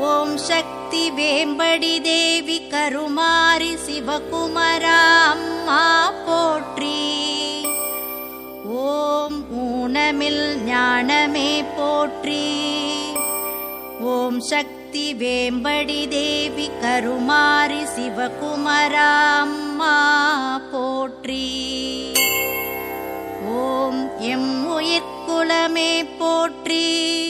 ஓம் சக்தி வேம்படி தேவி கருமாரி சிவகுமரா அம்மா போற்றி. ஓம் ஊனமில் ஞானமே போற்றி. ஓம் சக்தி வேம்படி தேவி கருமாரி சிவகுமரா அம்மா போற்றி. ஓம் எம் உயிர்குலமே போற்றி.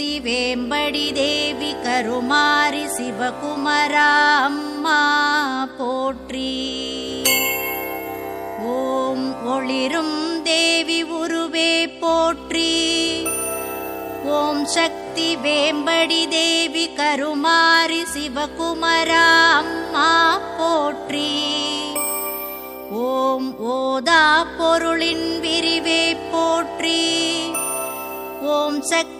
வேம்படி தேவி கருமாரி சிவகுமரா அம்மா போற்றி ஓம் ஒளிரும் தேவி உருவே போற்றி ஓம் சக்தி வேம்படி தேவி கருமாரி சிவகுமரா அம்மா போற்றி ஓம் ஓதா பொருளின் விரிவே போற்றி ஓம் சக்தி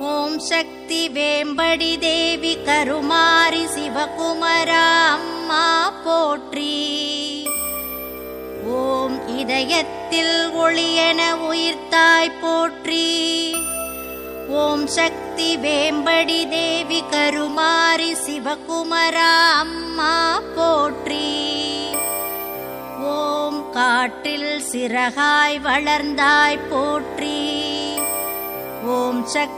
ஓம் சக்தி வேம்படி தேவி கருமாரி சிவகுமரா அம்மா போற்றி. ஓம் இதயத்தில் ஒளியென உயிர்த்தாய் போற்றி. ஓம் சக்தி வேம்படி தேவி கருமாரி சிவகுமரா அம்மா போற்றி. ஓம் காற்றில் சிறகாய் வளர்ந்தாய் போற்றி. ஓம் சக்தி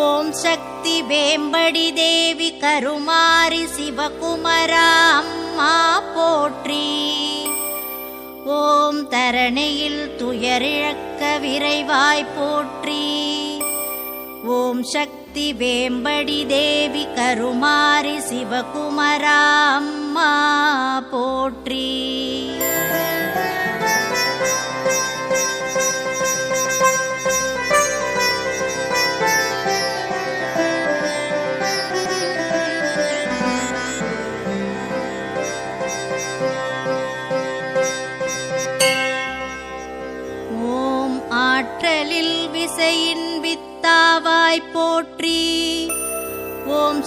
ஓம் சக்தி வேம்படி தேவி கருமாரி சிவகுமரா அம்மா போற்றி. ஓம் தரணியில் துயரிழக்க விரைவாய் போற்றி. ஓம் சக்தி வேம்படி தேவி கருமாரி சிவகுமரா அம்மா போற்றி.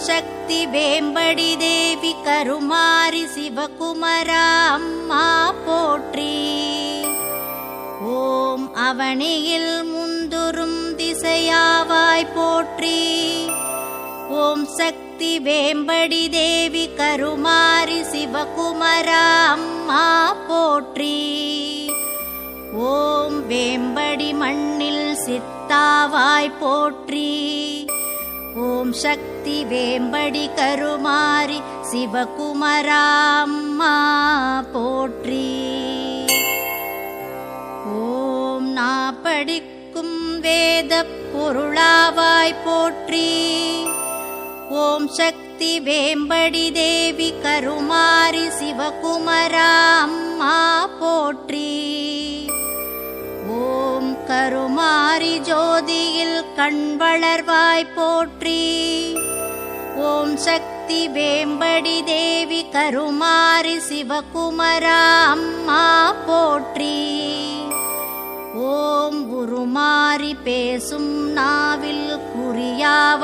சக்தி வேம்படி தேவி கருமாரி சிவகுமரா அம்மா போற்றி. ஓம் அவனியில் முந்துரும் திசையாவாய் போற்றி. ஓம் சக்தி வேம்படி தேவி கருமாரி சிவகுமரா அம்மா போற்றி. ஓம் வேம்படி மண்ணில் சித்தாவாய் போற்றி. ஓம் சக்தி வேம்படி கருமாரி சிவகுமராம்மா போற்றி. ஓம் நாப்படிக்கும் வேத பொருளாவாய் போற்றி. ஓம் சக்தி வேம்படி தேவி கருமாரி சிவகுமராம்மா போற்றி. கருமாரி ஜோதியில் கண் வளர்வாய் போற்றி. ஓம் சக்தி வேம்படி தேவி கருமாரி சிவகுமரா அம்மா போற்றி. ஓம் உருமாறி பேசும் நாவில் குறியாவ